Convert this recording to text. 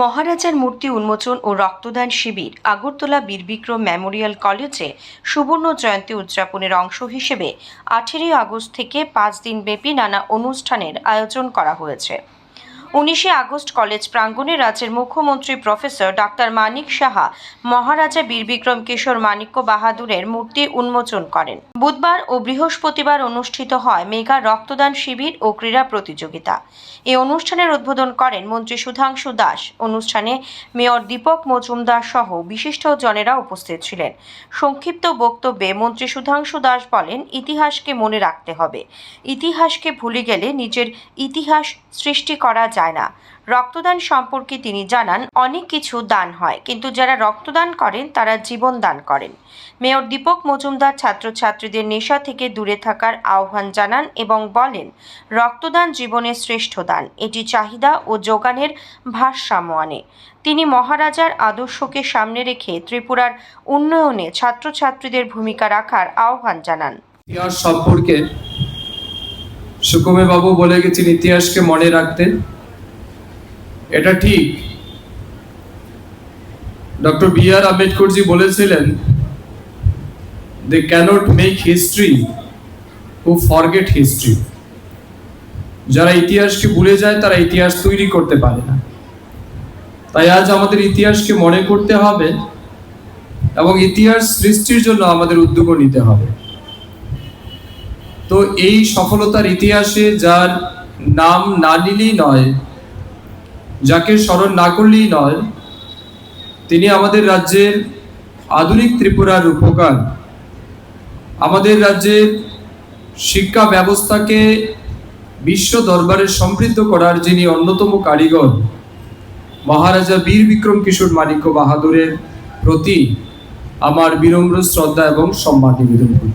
মহারাজার মূর্তি উন্মোচন ও রক্তদান শিবির আগরতলা বীরবিক্রম মেমোরিয়াল কলেজে সুবর্ণ জয়ন্তী উদযাপনের অংশ হিসেবে আঠেরোই আগস্ট থেকে পাঁচ দিনব্যাপী নানা অনুষ্ঠানের আয়োজন করা হয়েছে। উনিশে আগস্ট কলেজ প্রাঙ্গণে রাজ্যের মুখ্যমন্ত্রী প্রফেসর ডাক্তার মানিক সাহা মহারাজা বীরবিক্রম কিশোর মাণিক্য বাহাদুরের মূর্তি উন্মোচন করেন। বুধবার ও বৃহস্পতিবার অনুষ্ঠিত হয় মেগা রক্তদান শিবির ও ক্রীড়া প্রতিযোগিতা। এই অনুষ্ঠানের উদ্বোধন করেন মন্ত্রী সুধাংশু দাস। অনুষ্ঠানে মেয়র দীপক মজুমদার সহ বিশিষ্ট জনেরা উপস্থিত ছিলেন। সংক্ষিপ্ত বক্তব্যে মন্ত্রী সুধাংশু দাস বলেন, ইতিহাসকে মনে রাখতে হবে। ইতিহাসকে ভুলে গেলে নিজের ইতিহাস সৃষ্টি করা যায় না। রক্তদান সম্পর্কে তিনি জানান, অনেক কিছু দান হয়, কিন্তু যারা রক্তদান করেন, তারা জীবন দান করেন। মেয়র দীপক মজুমদার ছাত্রছাত্রীদের নেশা থেকে দূরে থাকার আহ্বান জানান এবং বলেন, রক্তদান জীবনের শ্রেষ্ঠ দান, এটি চাহিদা ও যোগানের ভারসাম্য আনে। তিনি মহারাজার আদর্শকে সামনে রেখে ত্রিপুরার উন্নয়নে ছাত্রছাত্রীদের ভূমিকা রাখার আহ্বান জানান। ইতিহাস সম্পর্কে সুকুমে বাবু বলে গেছেন, ইতিহাসকে মনে রাখতে এটা ঠিক। ডক্টর বি আর আম্বেদকরজি বলেছিলেন they cannot make history who forget history যারা ইতিহাসকে ভুলে যায়, তারা ইতিহাস তৈরি করতে পারে না। তাই আজ আমাদের ইতিহাসকে মনে করতে হবে এবং ইতিহাস সৃষ্টির জন্য আমাদের উদ্যোগও নিতে হবে। তো এই সফলতার ইতিহাসে যার নাম না নিলেই নয় যাকে স্মরণ না করলেই নয়, তিনি আমাদের রাজ্যের আধুনিক ত্রিপুরার রূপকার। আমাদের রাজ্যের শিক্ষা ব্যবস্থাকে বিশ্ব দরবারে সমৃদ্ধ করার যিনি অন্যতম কারিগর, মহারাজা বীর বিক্রম কিশোর মানিক্য বাহাদুরের প্রতি আমার বিনম্র শ্রদ্ধা এবং সম্মান নিবেদন করছি।